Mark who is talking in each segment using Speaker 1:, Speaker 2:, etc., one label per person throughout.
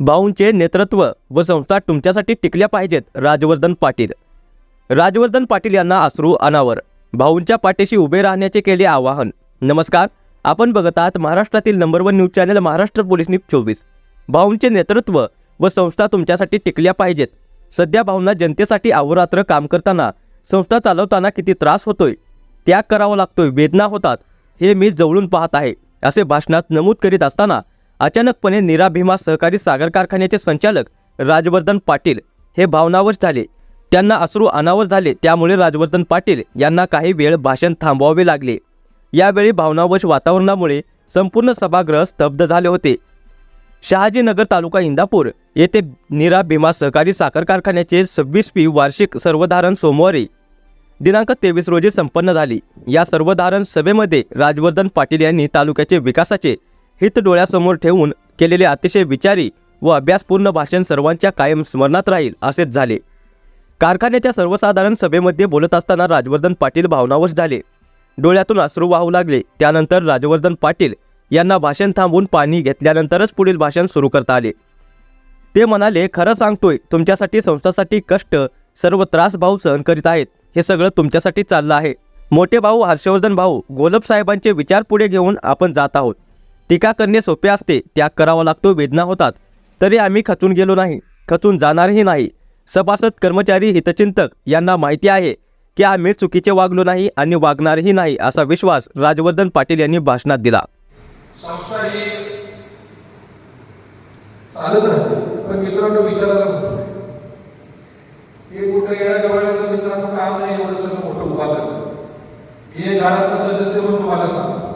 Speaker 1: भाऊंचे नेतृत्व व संस्था तुमच्यासाठी टिकल्या पाहिजेत राजवर्धन पाटील. राजवर्धन पाटील यांना अश्रू अनावर. भाऊंच्या पाठीशी उभे राहण्याचे केले आवाहन. नमस्कार आपण बघत आहात महाराष्ट्रातील number one news channel Maharashtra police news चोवीस. भाऊंचे नेतृत्व व संस्था तुमच्यासाठी टिकल्या पाहिजेत. सध्या भाऊंना जनतेसाठी अहोरात्र काम करताना संस्था चालवताना किती त्रास होतोय त्याग करावा लागतोय वेदना होतात हे मी जवळून पाहत आहे असे भाषणात नमूद करीत असताना अचानकपणे निराभिमा भीमा सहकारी सागर कारखान्याचे संचालक राजवर्धन पाटील हे भावनावश झाले. त्यांना अश्रू अनावर झाले त्यामुळे राजवर्धन पाटील यांना काही वेळ भाषण थांबवावे लागले. यावेळी भावनावश वातावरणामुळे संपूर्ण सभागृह स्तब्ध झाले होते. शहाजीनगर तालुका इंदापूर येथे निरा भीमा सहकारी साखर कारखान्याचे सव्वीसवी वार्षिक सर्वधारण सोमवारी दिनांक तेवीस रोजी संपन्न झाली. या सर्वधारण सभेमध्ये राजवर्धन पाटील यांनी तालुक्याचे विकासाचे हित डोळ्यासमोर ठेवून केलेले अतिशय विचारी व अभ्यासपूर्ण भाषण सर्वांच्या कायम स्मरणात राहील असेच झाले. कारखान्याच्या सर्वसाधारण सभेमध्ये बोलत असताना राजवर्धन पाटील भावनावश झाले. डोळ्यातून अश्रू वाहू लागले. त्यानंतर राजवर्धन पाटील यांना भाषण थांबवून पाणी घेतल्यानंतरच पुढील भाषण सुरू करता आले. ते म्हणाले खरं सांगतोय तुमच्यासाठी संस्थासाठी कष्ट सर्व त्रास भाऊ सहन करीत आहेत. हे सगळं तुमच्यासाठी चाललं आहे. मोठे भाऊ हर्षवर्धन भाऊ गोलप साहेबांचे विचार पुढे घेऊन आपण जात आहोत. टीका करणे सोपे असते त्याग करावा लागतो वेदना होतात. तरी आम्ही खचून गेलो नाही खचून जाणारही नाही. सभासद कर्मचारी हितचिंतक यांना माहिती आहे की आम्ही चुकीचे वागलो नाही आणि वागणारही नाही असा विश्वास राजवर्धन पाटील यांनी भाषणात दिला.
Speaker 2: मित्रांनो काम नाही एवढं सगळं मोठं उभा करणं घरातलं सदस्य म्हणून तुम्हाला सांगतो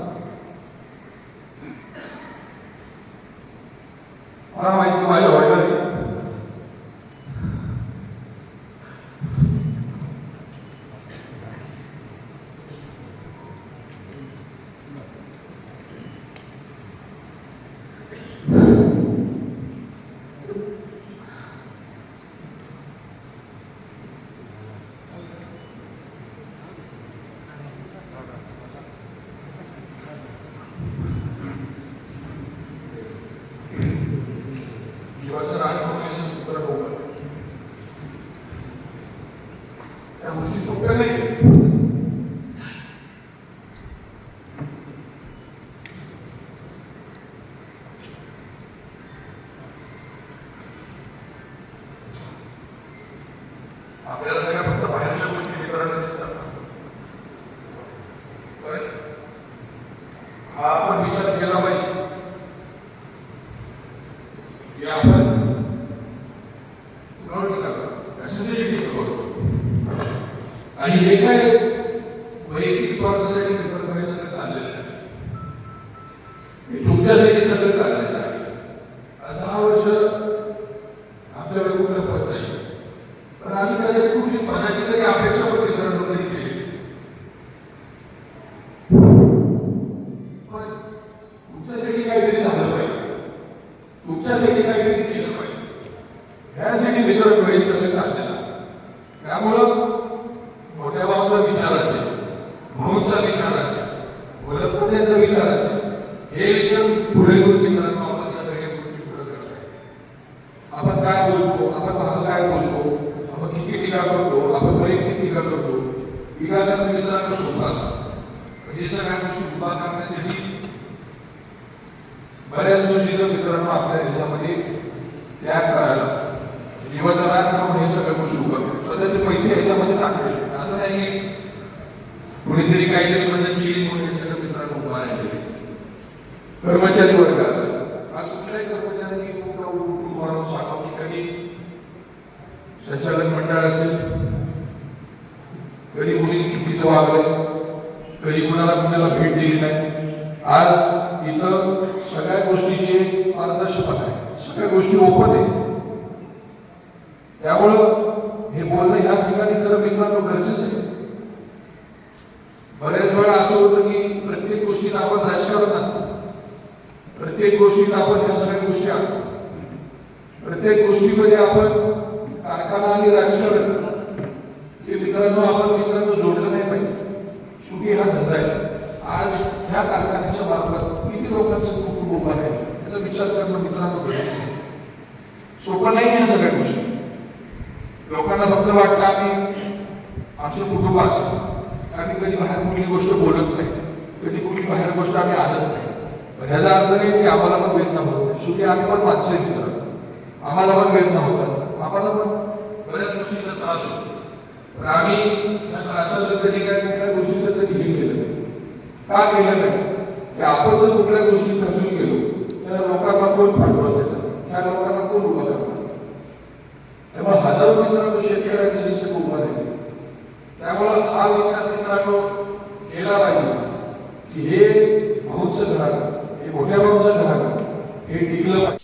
Speaker 2: मला माहिती माझ्या ऑर्डर जीवाचं रान काँग्रेसचं सूत्र डोकं त्या गोष्टी सोप्या नाही आपल्याला सगळ्या फक्त बाहेरच्या गोष्टी मित्रांना दिसतात पण हा आपण विचार केला पाहिजे की आपण कुणावर टीका करतो कशासाठी टीका करतो आणि हे काय वैयक्तिक स्वार्थासाठी पेपर करायचं तर चाललेलं आहे हे तुमच्यासाठी सगळं चाललेलं आहे आज दहा वर्ष आपल्याकडे कुठलं पद नाही पण आम्ही कदाचित कुठली पदाची तरी अपेक्षा पण मित्रांनो कधी केली पण तुमच्यासाठी काहीतरी झालं पाहिजे तुमच्यासाठी काहीतरी केलं पाहिजे ह्यासाठी मित्रांनो हे सगळं चाललेलं आहे. त्यामुळं मोठ्या भाऊचा विचार असेल भाऊचा विचार असेल. वरपण्याचा विचार असेल. हे विचार पुढे घेऊन मित्रांनो आपण सगळ्या गोष्टी पुढे करत आपण काय बोलतो? आपण भाग काय बोलतो? आपण किती टीका करतो? आपण वैयक्तिक टीका करतो? टीका करणं मित्रांनो सोपं असतं. म्हणजे सगळ्या गोष्टी उभा करण्यासाठी बऱ्याच गोष्टी जर मित्रांनो आपल्या ह्याच्यामध्ये त्याग करायला म्हणजे जीवाचा राग करून हे सगळ्या गोष्टी उभं करतो स्वतःचे पैसे ह्याच्यामध्ये टाकले असं नाही की कोणीतरी काहीतरी म्हणजे केली म्हणून सगळं मित्रांनो उभा राहिले कर्मचारी वर्ग असेल आज कुठल्याही कर्मचाऱ्यांनी मोठा उठून मारून सांगा की कधी संचालक मंडळ असेल कधी कुणी चुकीचं वागलं कधी कुणाला कुणाला भेट दिली नाही. आज इथं सगळ्या गोष्टीची पारदर्शकता आहे सगळ्या गोष्टी ओपन आहे त्यामुळं प्रत्येक गोष्टीमध्ये आपण कारखाना आणि राजकारण हे मित्रांनो, आपण मित्रांनो जोडलं नाही हा धंदा आहे. आज ह्या कारखान्याच्या मार्फत किती लोकांचं कुटुंब विचार नाही कुटुंब बोलत नाही. नाही. अर्थ नाही की पण वेदना होत नाही. मित्रांनो. आम्हाला पण वेदना होतात आम्हाला पण बऱ्याच गोष्टीचा त्रास होतो. तर आम्ही त्या त्रासाचं कधी काय कुठल्या गोष्टीचं कधी हे केलं नाही. का केलं नाही? की आपण जर कुठल्या गोष्टी खचून गेलो तर लोकांना कोण पाठवा देतात त्या लोकांना कोण उभा करतात त्यामुळे हजारो मित्रांनो शेतकऱ्याचे जसे उभा दिले त्यामुळे हा विचार मित्रांनो केला पाहिजे की हे भाऊचं घराणं हे मोठ्या भाऊचं घराणं हे टिकलं पाहिजे